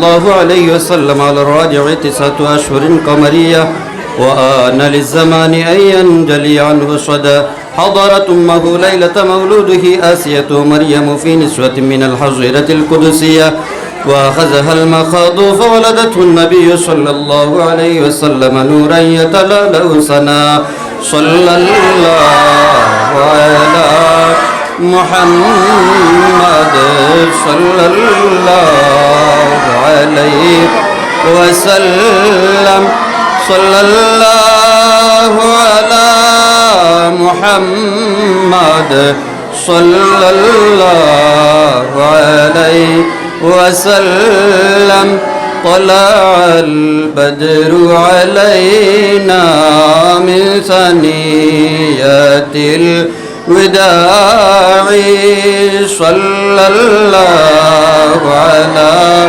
الله عليه وسلم على الراجع تسعة أشهر قمرية وآن للزمان أن ينجلي عنه صدى. حضرت أمه ليلة مولوده آسية مريم في نسوة من الحظيرة القدسية. وأخذها المخاض فولدته النبي صلى الله عليه وسلم نورا يتلألأ سنا. صلى الله على محمد صلى الله عليه وسلم. صلى الله على محمد. صلى الله عليه وسلم. طلع البدر علينا من ثنيات الوداع. صلى الله على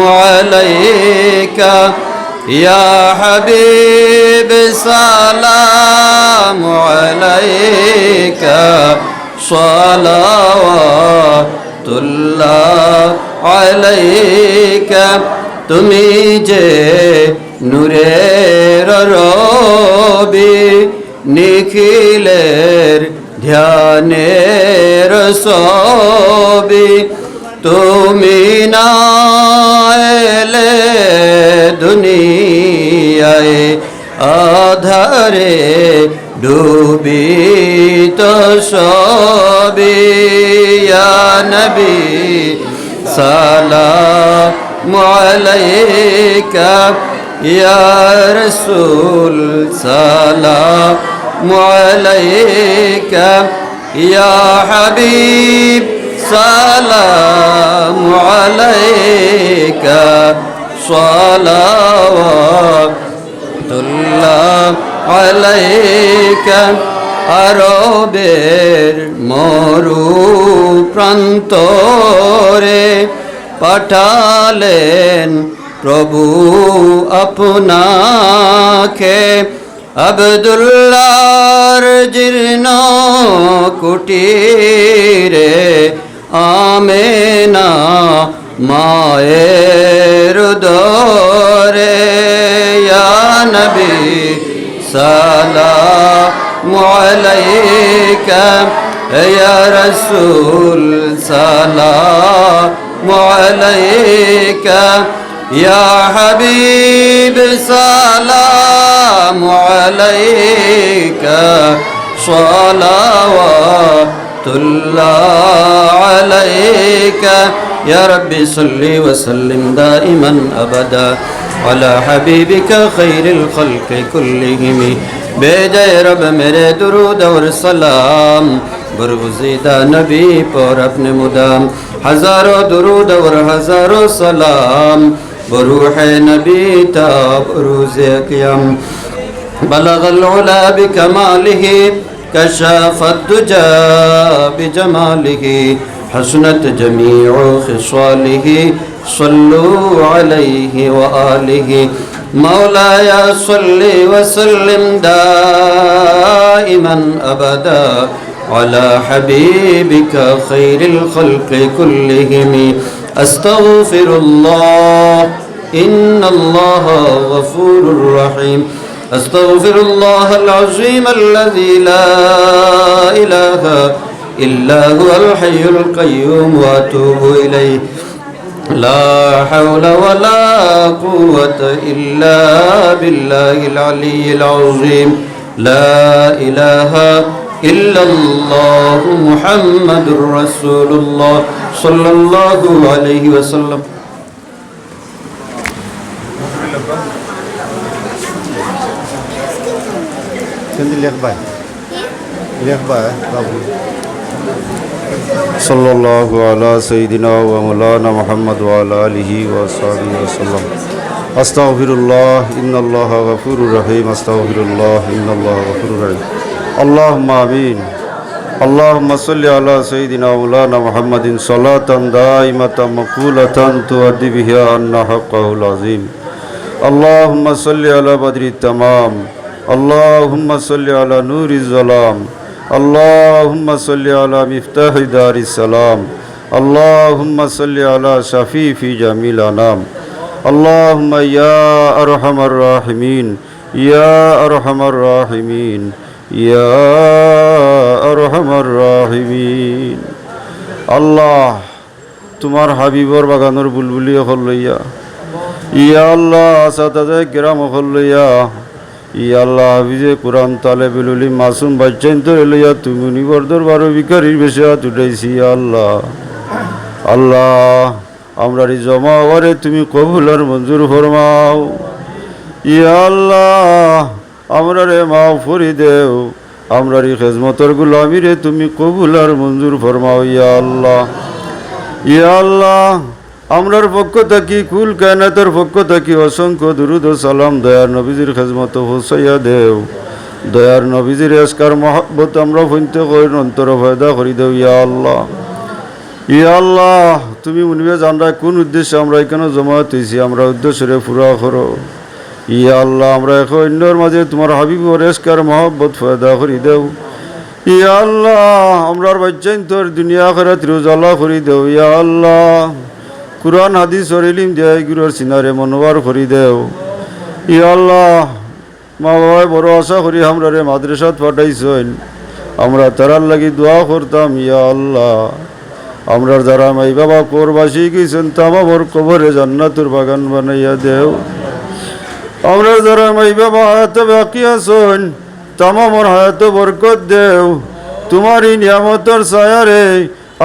عليك يا حبيب سلام عليك صلوات الله عليك তুমি যে নূরের রবি নিখিলের ধ্যানের সবি তুমি না দুনিয়ায় আধারে ডুবি তো সবি নবী, সালাম আলাইকা। ইয়া রাসূল, সালাম আলাইকা। ইয়া হাবিব, সালাম। সালাওয়াতুল্লাহ আলাইকা আরবের মরু প্রান্তরে পাঠালেন প্রভু আপনাকে। আবদুল্লাহর জীর্ণ কুটিরে আমেনা মায়ের দরে ইয়া নবী সালাম আলাইকা ইয়া রাসূল সালাম আলাইকা ইয়া হাবিব সালাম আলাইকা সালাওয়াতুল্লাহ عليك. يا ربي صل وسلم دائما أبدا على حبيبك خير الخلق كلهم. بيدے رب مري درود اور سلام. برگزیدہ نبي پر ابن مدام. هزار درود اور هزار سلام. بروح نبي تا روز قيام بلغ العلا بكماله كشاف الدجى بجماله. حسنت جميع خصاله صلوا عليه وآله. مولاي صل وسلم دائما أبدا على حبيبك خير الخلق كلهم. أستغفر الله إن الله غفور رحيم. أستغفر الله العظيم الذي لا إله إلا هو الحي القيوم وأتوب إليه. لا حول ولا قوة إلا بالله العلي العظيم. لا إله إلا الله محمد رسول الله صلى الله عليه وسلم. Sindi lihat bay. صلى الله على سيدنا ومولانا محمد وعلى آله وصحبه وسلم. أستغفر الله إن الله غفور رحيم. أستغفر الله إن الله غفور رحيم. اللهم آمين. اللهم صل على سيدنا مولانا محمد. صلاة دائمة مقولة تؤدي بها عنا حقه العظيم. اللهم صل على بدر التمام. اللهم صل على نور الظلام. اللهم صل على مفتاح دار السلام اللهم صل على شفيع جميل الانام اللهم يا ارحم الراحمين يا ارحم الراحمين يا ارحم الراحمين আল্লাহ তোমার হাবিবর বাগানোর বুলবুলি হল লইয়া ইয়া আল্লাহ আসাদাদে গ্রাম হল লইয়া ইয়া আল্লাহ হাবিজে কোরআন তালে বিলুলি মাসুম বাচ্চাইন তো লইয়া তুমি নিবর্দর বারো বিকারির বেশি হাত উঠাইছি আল্লাহ আল্লাহ, আমরা এই জমা হওয়ারে তুমি কবুল আর মঞ্জুর ফরমাও। আল্লাহ আমরা রে মাও ফরি দেও। আমরা রে খেজমতর গুলামি রে তুমি কবুল আর মঞ্জুর ফরমাও ইয়া আল্লাহ ইয়া আল্লাহ আমরার পক্ষ থাকি, কুল কায়নাতের পক্ষ থাকি, অসংখ্য দুরুদ সালাম। দয়ার নবীজির খেজমত হোসাইয়া দেও। দয়ার নবীজির এসকার মহাব্বত আমরা ফইনতে করি অন্তর ফয়দা করি দেও, ইয়া আল্লাহ। ইয়া আল্লাহ, তুমি উনিবে জানরা কোন উদ্দেশ্যে আমরা এখানে জমায়েত হয়েছি আমরা উদ্দেশ্যে পুরা করো। ইয়া আল্লাহ, আমরা এখন অন্যর মাঝে তোমার হাবিব রেস্কার মহব্বত ফয়দা করি দেও। ইয়া আল্লাহ, আমরার বাচ্চাইন তোর দুনিয়া খেরা তিরুজালা করি দেও, ইয়া আল্লাহ। কুরআন, হাদিস ইলিম দেয় গুরুর সিনারে মনোবার করি দেও। ইয়া আল্লাহ, মা বাবাই বড় আশা করি আমরা রে মাদ্রাসাত পাঠাইছেন। আমরা তারার লাগি দোয়া করতাম ইয়া আল্লাহ। আমরার যারা মাই বাবা কোরবাসী গেছেন তামামর কবরে জান্নাতুর বাগান বানাইয়া দেও। আমরা যারা মাই বাবা হায়াতে বাকি আছেন, তামামর হায়াতে বরকত দেও। তোমার এই নিয়ামতর ছায়ারে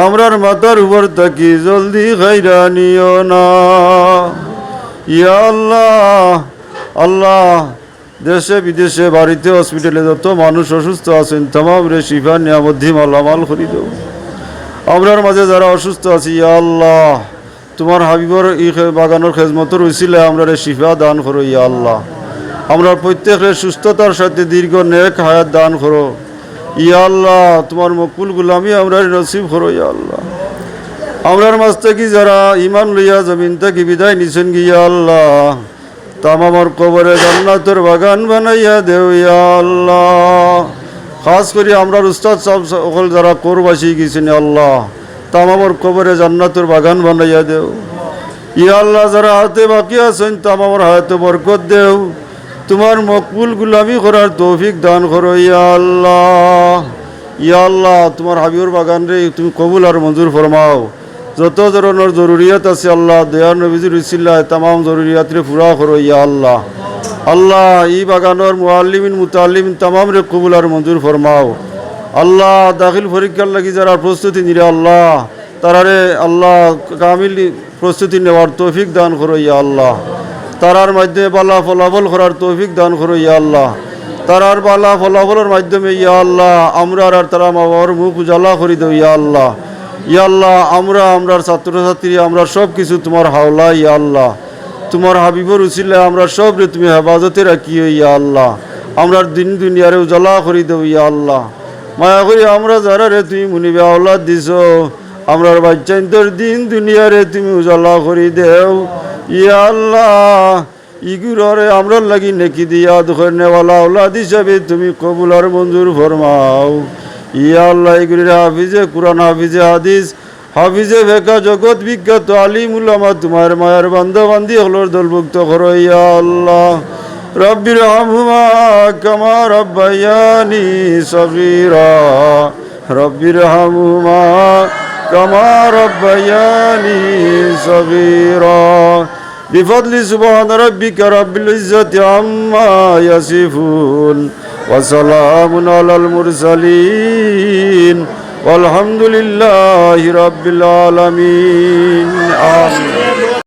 আমরার মাথার উপর থাকি, জলদি খাইরা নিও না। ইয়া আল্লাহ আল্লাহ, দেশে বিদেশে বাড়িতে হসপিটালে যত মানুষ অসুস্থ আছেন তামাম রে শিফা নিয়ামধ্যে মালামাল করি দেও। আমরার মাঝে যারা অসুস্থ আছি, ইয়া আল্লাহ, তোমার হাবিবর ই বাগানোর খেজমতর উচিলে আমরা রে শিফা দান করো, ইয়া আল্লাহ। আমরা প্রত্যেকের সুস্থতার সাথে দীর্ঘ নেক হায়াত দান করো। ইয়া আল্লাহ, তোমার মকুল গুলামি আমরা নসিব করো ইয়া আল্লাহ। আমরার মাঝ থেকে যারা ইমান লইয়া জমিন থেকে বিদায় নিছেন গিয়া আল্লাহ তামামর কবরে জান্নাতের বাগান বানাইয়া দেও ইয়া আল্লাহ। খাস করে আমরা উস্তাদ সব সকল যারা কোরবাসী গেছেন আল্লাহ তামামর কবরে জান্নাতের বাগান বানাইয়া দেও। ইয়া আল্লাহ, যারা হাতে বাকি আছেন তামামর হাতে বরকত দেও। তোমার মকবুল গুলামি করার তৌফিক দান করো, ইয়া আল্লাহ। ইয়া আল্লাহ, তোমার হাবিবুর বাগান রে, তুমি কবুল আর মঞ্জুর ফরমাও। যত ধরনের জরুরিয়াত আছে আল্লাহ দয়ার নবীজির ইসিল্লাহ তামাম জরুরিয়াত রে পুরা করো, ইয়া আল্লাহ। আল্লাহ ই বাগানোর মুআল্লিমিন মুতাল্লিমিন তামাম রে কবুল আর মঞ্জুর ফরমাও। আল্লাহ, দাখিল পরীক্ষার লাগি যারা প্রস্তুতি নিরে আল্লাহ, তারারে আল্লাহ কামিল প্রস্তুতি নেওয়ার তৌফিক দান করো, ইয়া আল্লাহ। তারার মাধ্যমে বালা ফলাফল করার তৌফিক দান করো, ইয়া আল্লাহ। তারার বালা ফলাফলের মাধ্যমে, ইয়া আল্লাহ, আমরা আর তারা মা বাবার মুখ উজালা করি দেও, ইয়া আল্লাহ। ইয়া আল্লাহ, আমরা আমরার ছাত্রছাত্রী, আমরা সব কিছু তোমার হাওলা ইয়া আল্লাহ। তোমার হাবিবর উচিলে আমরা সব রে তুমি হেফাজতে রাখিও, ইয়া আল্লাহ। আমরার দিন দুনিয়ারে উজালা করি দেও, ইয়া আল্লাহ। মায়া করি আমরা যারা রে তুমি মুনিবে আওলাদ দিছ আমরার বাচ্চাইন দিন দুনিয়ারে তুমি উজালা করি দেও। ইয়া আল্লাহ, ইগুররে আমরার লাগি নেকি দিয়া দুঃখের নেওয়ালা আওলাদ হিসাবে তুমি কবুল আর মঞ্জুর ফরমাও। ইয়া আল্লাহ, ইগুরির হাফিজে কুরআন, হাফিজে হাদিস, হাফিজে ফেকা, জগৎ বিখ্যাত আলিম উলামা তোমার মায়ের বান্ধব বান্ধি হলোর দলভুক্ত করো ইয়া আল্লাহ। রব্বির হামহুমা কামা রব্বায়ানি সগীরা। রব্বির হামহুমা كما ربياني صغيرا بفضل سبحان ربك رب العزة عما يصفون وسلام على المرسلين والحمد لله رب العالمين آمين